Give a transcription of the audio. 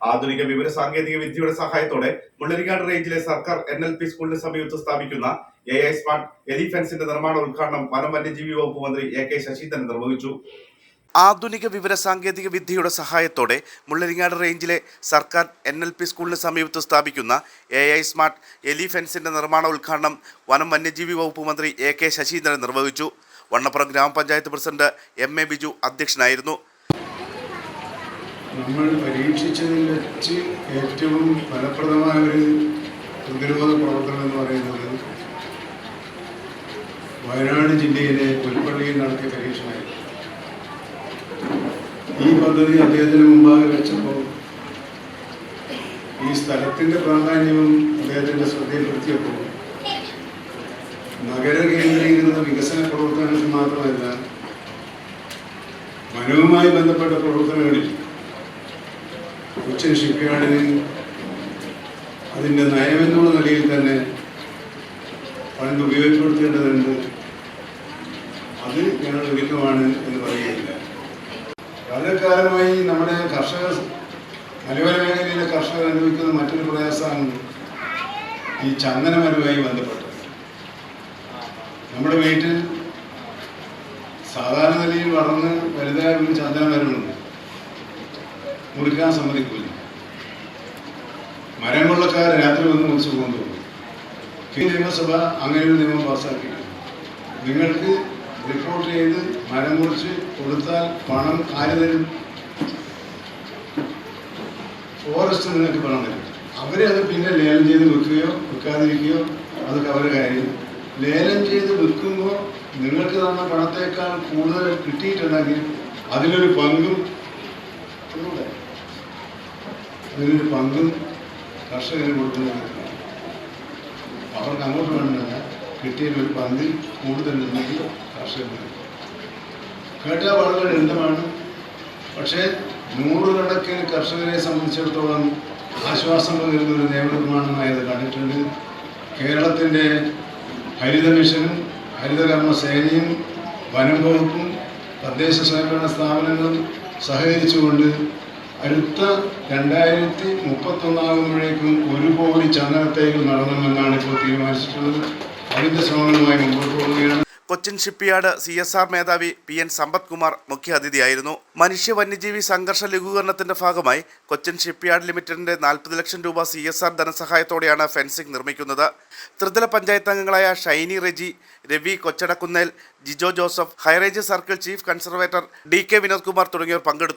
ആധുനിക വിവര സാങ്കേതിക വിദ്യയുടെ സഹായത്തോടെ മുള്ളരിക്കാട് റേഞ്ചിലെ സർക്കാർ എൻ എൽ പി സ്കൂളിന് സമീപത്ത് സ്ഥാപിക്കുന്ന എ ഐ സ്മാർട്ട് എലിഫൻസിന്റെ നിർമ്മാണ ഉദ്ഘാടനം വനം വന്യജീവി വകുപ്പ് മന്ത്രി എ കെ ശശീന്ദ്രൻ നിർവഹിച്ചു. ആധുനിക വിവര സാങ്കേതിക വിദ്യയുടെ സഹായത്തോടെ മുള്ളരിങ്ങാട് റേഞ്ചിലെ സർക്കാർ എൻ എൽ പി സ്കൂളിന് സമീപത്ത് സ്ഥാപിക്കുന്ന എ ഐ സ്മാർട്ട് എലിഫെൻസിന്റെ നിർമ്മാണ ഉദ്ഘാടനം വനം വന്യജീവി വകുപ്പ് മന്ത്രി എ കെ ശശീന്ദ്രൻ നിർവഹിച്ചു. വണ്ണപ്പുറം ഗ്രാമപഞ്ചായത്ത് പ്രസിഡന്റ് എം എ ബിജു അധ്യക്ഷനായിരുന്നു. നമ്മൾ പരീക്ഷിച്ചതിൽ വെച്ച് ഏറ്റവും ഫലപ്രദമായ ഒരു പ്രതിരോധ പ്രവർത്തനം എന്ന് പറയുന്നത് വയനാട് ജില്ലയിലെ പുൽപ്പള്ളിയിൽ നടത്തിയ പരീക്ഷണമായിരുന്നു. ഈ പദ്ധതി അദ്ദേഹത്തിന് മുമ്പാകെ വെച്ചപ്പോൾ ഈ സ്ഥലത്തിന്റെ പ്രാധാന്യവും അദ്ദേഹത്തിന്റെ ശ്രദ്ധയിൽപ്പെടുത്തിയപ്പോൾ നഗര കേന്ദ്രീകൃത വികസന പ്രവർത്തനങ്ങൾക്ക് മാത്രമല്ല വനവുമായി ബന്ധപ്പെട്ട പ്രവർത്തനങ്ങളിൽ കൊച്ചിൻ അതിന്റെ നയമെന്നുള്ള നിലയിൽ തന്നെ പണ്ട് ഉപയോഗപ്പെടുത്തേണ്ടതുണ്ട്. അത് ഞങ്ങൾ ഒരുക്കമാണ് എന്ന് പറയുകയില്ല. വളരെ കാലമായി നമ്മുടെ കർഷകർ മലയോര മേഖലയിലെ കർഷകർ അനുഭവിക്കുന്ന മറ്റൊരു പ്രയാസമാണ് ഈ ചന്ദനമരവുമായി ബന്ധപ്പെട്ടത്. നമ്മുടെ വീട്ടിൽ സാധാരണ നിലയിൽ വളർന്ന് വലുതായ ഒരു ചന്ദനമരമുണ്ട്. മുറിക്കാൻ സമ്മതിക്കില്ല മരം കൊള്ളക്കാർ രാത്രി വന്ന് മുറിച്ചു കൊണ്ടുപോകും നിയമസഭ അങ്ങനെ ഒരു നിയമം പാസ്സാക്കി നിങ്ങൾക്ക് റിപ്പോർട്ട് ചെയ്ത് മരം മുറിച്ച് കൊടുത്താൽ പണം ആര് തരും? ഫോറസ്റ്റ് നിങ്ങൾക്ക് പണം തരും. അവരെ അത് പിന്നെ ലേലം ചെയ്ത് വെക്കുകയോ വെക്കാതിരിക്കുകയോ അതൊക്കെ അവരുടെ കാര്യം ലേലം ചെയ്ത് വെക്കുമ്പോൾ നിങ്ങൾക്ക് തന്ന പണത്തേക്കാൾ കൂടുതൽ കിട്ടിയിട്ടുണ്ടെങ്കിൽ അതിലൊരു പങ്കും അതിനൊരു പങ്കും കർഷകന് കൊടുക്കുന്നത് അവർക്ക് അങ്ങോട്ട് വേണമെന്നല്ല കിട്ടിയതിൽ ഒരു പങ്കിൽ കൂടുതലുണ്ടെങ്കിൽ കർഷകർ കേട്ടാൽ വളരെ ലളിതമാണ്. പക്ഷേ നൂറുകണക്കിന് കർഷകരെ സംബന്ധിച്ചിടത്തോളം ആശ്വാസം പകരുന്ന ഒരു നിയമനിർമ്മാണമായത് കണ്ടിട്ടുണ്ട്. കേരളത്തിന്റെ ഹരിത മിഷനും ഹരിതകർമ്മ സേനയും വനം വകുപ്പും തദ്ദേശ സ്വയംഭരണ സ്ഥാപനങ്ങളും സഹകരിച്ചുകൊണ്ട് അടുത്ത രണ്ടായിരത്തി മുപ്പത്തൊന്നാകുമ്പോഴേക്കും ഒരു കോടി ചന്ദനത്തേക്ക് നടണമെന്നാണ് ഇപ്പോൾ തീരുമാനിച്ചിട്ടുള്ളത്. അതിന്റെ ശ്രമങ്ങളുമായി മുമ്പോട്ട് പോവുകയാണ്. Cochin Shipyard C S R മേധാവി പി എൻ സമ്പത് കുമാർ മുഖ്യാതിഥിയായിരുന്നു. മനുഷ്യ വന്യജീവി സംഘർഷ ലഘൂകരണത്തിന്റെ ഭാഗമായി കൊച്ചിൻ ഷിപ്പ്യാർഡ് ലിമിറ്റഡിന്റെ നാൽപ്പത് ലക്ഷം രൂപ സി എസ് ആർ ധനസഹായത്തോടെയാണ് ഫെൻസിംഗ് നിർമ്മിക്കുന്നത്. ത്രിതല പഞ്ചായത്ത് അംഗങ്ങളായ Shiny Reji Ravi Kochadakkunnel Jijo Joseph high range circle chief conservator D K Vinod Kumar തുടങ്ങിയവർ പങ്കെടുത്തു.